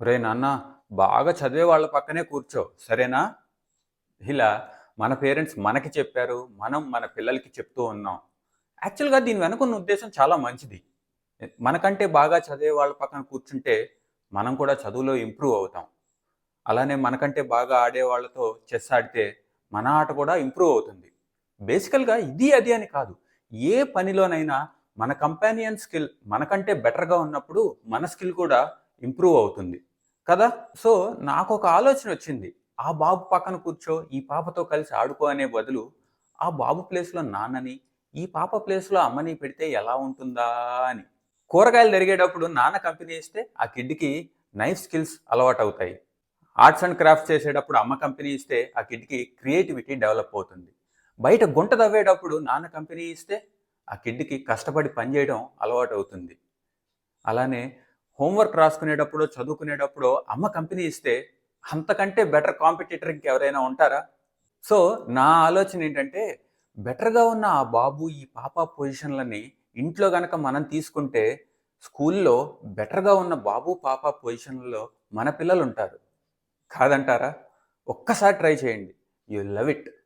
ఒరే నాన్న బాగా చదివే వాళ్ళ పక్కనే కూర్చో సరేనా? ఇలా మన పేరెంట్స్ మనకి చెప్పారు మనం మన పిల్లలకి చెప్తూ ఉన్నాం. యాక్చువల్గా దీని వెనుకున్న ఉద్దేశం చాలా మంచిది. మనకంటే బాగా చదివే వాళ్ళ పక్కన కూర్చుంటే మనం కూడా చదువులో ఇంప్రూవ్ అవుతాం. అలానే మనకంటే బాగా ఆడే వాళ్ళతో చెస్ ఆడితే మన ఆట కూడా ఇంప్రూవ్ అవుతుంది. బేసికల్గా ఇది అది అని కాదు. ఏ పనిలోనైనా మన కంపానియన్ స్కిల్ మనకంటే బెటర్గా ఉన్నప్పుడు మన స్కిల్ కూడా ఇంప్రూవ్ అవుతుంది. కదా? సో నాకు ఒక ఆలోచన వచ్చింది. ఆ బాబు పక్కన కూర్చో ఈ పాపతో కలిసి ఆడుకో అనే బదులు ఆ బాబు ప్లేస్లో నాన్నని ఈ పాప ప్లేస్లో అమ్మని పెడితే ఎలా ఉంటుందా అని. కూరగాయలు తిరిగేటప్పుడు నాన్న కంపెనీ ఇస్తే ఆ కిడ్కి నైఫ్ స్కిల్స్ అలవాటు అవుతాయి ఆర్ట్స్ అండ్ క్రాఫ్ట్స్ చేసేటప్పుడు అమ్మ కంపెనీ ఇస్తే ఆ కిడ్కి క్రియేటివిటీ డెవలప్ అవుతుంది. బయట గుంట తవ్వేటప్పుడు నాన్న కంపెనీ ఇస్తే ఆ కిడ్కి కష్టపడి పనిచేయడం అలవాటు అవుతుంది అలానే హోంవర్క్ రాసుకునేటప్పుడు చదువుకునేటప్పుడు అమ్మ కంపెనీ ఇస్తే అంతకంటే బెటర్ కాంపిటీటర్ ఇంకెవరైనా ఉంటారా? సో నా ఆలోచన ఏంటంటే బెటర్గా ఉన్న ఆ బాబు ఈ పాప పొజిషన్లని ఇంట్లో గనక మనం తీసుకుంటే స్కూల్లో బెటర్గా ఉన్న బాబు పాప పొజిషన్లలో మన పిల్లలు ఉంటారు కాదంటారా? ఒక్కసారి ట్రై చేయండి. You love it.